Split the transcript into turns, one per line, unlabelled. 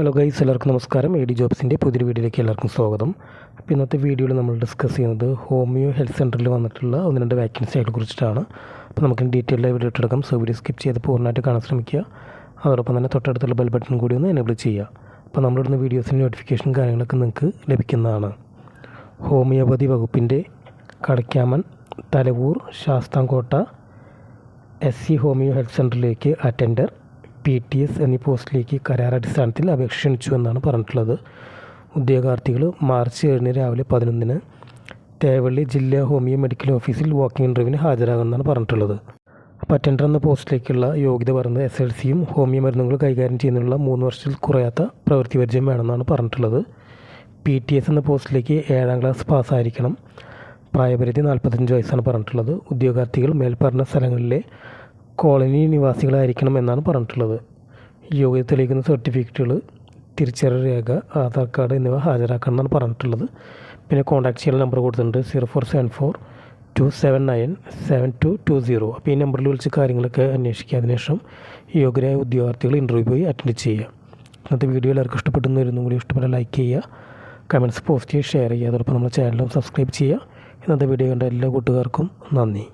Hello guys എല്ലാവർക്കും നമസ്കാരം. A D ജോബ്സിന്റെ പുതിയൊരു വീഡിയോയിലേക്ക് എല്ലാവർക്കും സ്വാഗതം. അപ്പോൾ ഇന്നത്തെ വീഡിയോയിൽ നമ്മൾ ഡിസ്കസ് ചെയ്യുന്നത് ഹോമിയോ ഹെൽത്ത് സെന്ററിൽ വന്നിട്ടുള്ള ഒന്ന് രണ്ട് വാക്കൻസികളെ കുറിച്ചിട്ടാണ്. അപ്പോൾ നമുക്ക് ഡീറ്റെയിൽ വീഡിയോ ഇട്ടെടുക്കാം സോ വീഡിയോ സ്കിപ്പ് ചെയ്ത് പൂർണമായിട്ട് കാണാൻ ശ്രമിക്കുക. അതോടൊപ്പം തന്നെ തൊട്ടടുത്തുള്ള ബെൽ ബട്ടൺ കൂടി ഒന്ന് എനേബിൾ ചെയ്യുക. അപ്പോൾ നമ്മളിടുന്ന വീഡിയോസിന്റെ നോട്ടിഫിക്കേഷൻ കാര്യങ്ങളൊക്കെ നിങ്ങൾക്ക് ലഭിക്കുന്നതാണ്. ഹോമിയോപതി വകുപ്പിന്റെ കടയ്ക്കാമൻ Thalavoor Sasthamkotta S C homeo health സെന്ററിലേക്ക് അറ്റൻഡർ പി ടി എസ് എന്നീ പോസ്റ്റിലേക്ക് കരാറടിസ്ഥാനത്തിൽ അപേക്ഷ ക്ഷണിച്ചു എന്നാണ് പറഞ്ഞിട്ടുള്ളത്. ഉദ്യോഗാർത്ഥികൾ മാർച്ച് ഏഴിന് രാവിലെ പതിനൊന്നിന് തേവള്ളി ജില്ലാ ഹോമിയോ മെഡിക്കൽ ഓഫീസിൽ വാക്കിംഗ് ഇന്റർവ്യൂവിന് ഹാജരാകുമെന്നാണ് പറഞ്ഞിട്ടുള്ളത്. അപ്പോൾ അറ്റൻഡർ എന്ന പോസ്റ്റിലേക്കുള്ള യോഗ്യത പറയുന്നത് എസ് എൽ സിയും ഹോമിയോ മരുന്നുകൾ കൈകാര്യം ചെയ്യുന്നതിനുള്ള മൂന്ന് വർഷത്തിൽ കുറയാത്ത പ്രവൃത്തി പരിചയം വേണമെന്നാണ് പറഞ്ഞിട്ടുള്ളത്. പി ടി എസ് എന്ന പോസ്റ്റിലേക്ക് ഏഴാം ക്ലാസ് പാസ്സായിരിക്കണം പ്രായപരിധി നാൽപ്പത്തഞ്ച് വയസ്സാണ് പറഞ്ഞിട്ടുള്ളത്. ഉദ്യോഗാർത്ഥികൾ മേൽപ്പറഞ്ഞ സ്ഥലങ്ങളിലെ കോളനി നിവാസികളായിരിക്കണം എന്നാണ് പറഞ്ഞിട്ടുള്ളത്. യോഗ്യത തെളിയിക്കുന്ന സർട്ടിഫിക്കറ്റുകൾ തിരിച്ചറിയൽ രേഖ ആധാർ കാർഡ് എന്നിവ ഹാജരാക്കണം എന്നാണ് പറഞ്ഞിട്ടുള്ളത്. പിന്നെ കോൺടാക്ട് ചെയ്യാൻ നമ്പർ കൊടുത്തിട്ടുണ്ട്. Zero four seven four two seven nine seven two two zero അപ്പോൾ ഈ നമ്പറിൽ വിളിച്ച് കാര്യങ്ങളൊക്കെ അന്വേഷിക്കുക. അതിനുശേഷം യോഗ്യരായ ഉദ്യോഗാർത്ഥികൾ ഇന്റർവ്യൂ പോയി അറ്റൻഡ് ചെയ്യുക. ഇന്നത്തെ വീഡിയോ എല്ലാവർക്കും ഇഷ്ടപ്പെട്ടു വരുന്നു കൂടി ഇഷ്ടപ്പെട്ട ലൈക്ക് ചെയ്യുക. കമന്റ്സ് പോസ്റ്റ് ചെയ്യുക ഷെയർ ചെയ്യുക. അതോടൊപ്പം നമ്മുടെ ചാനലും സബ്സ്ക്രൈബ് ചെയ്യുക. ഇന്നത്തെ വീഡിയോ കണ്ട എല്ലാ കൂട്ടുകാർക്കും നന്ദി.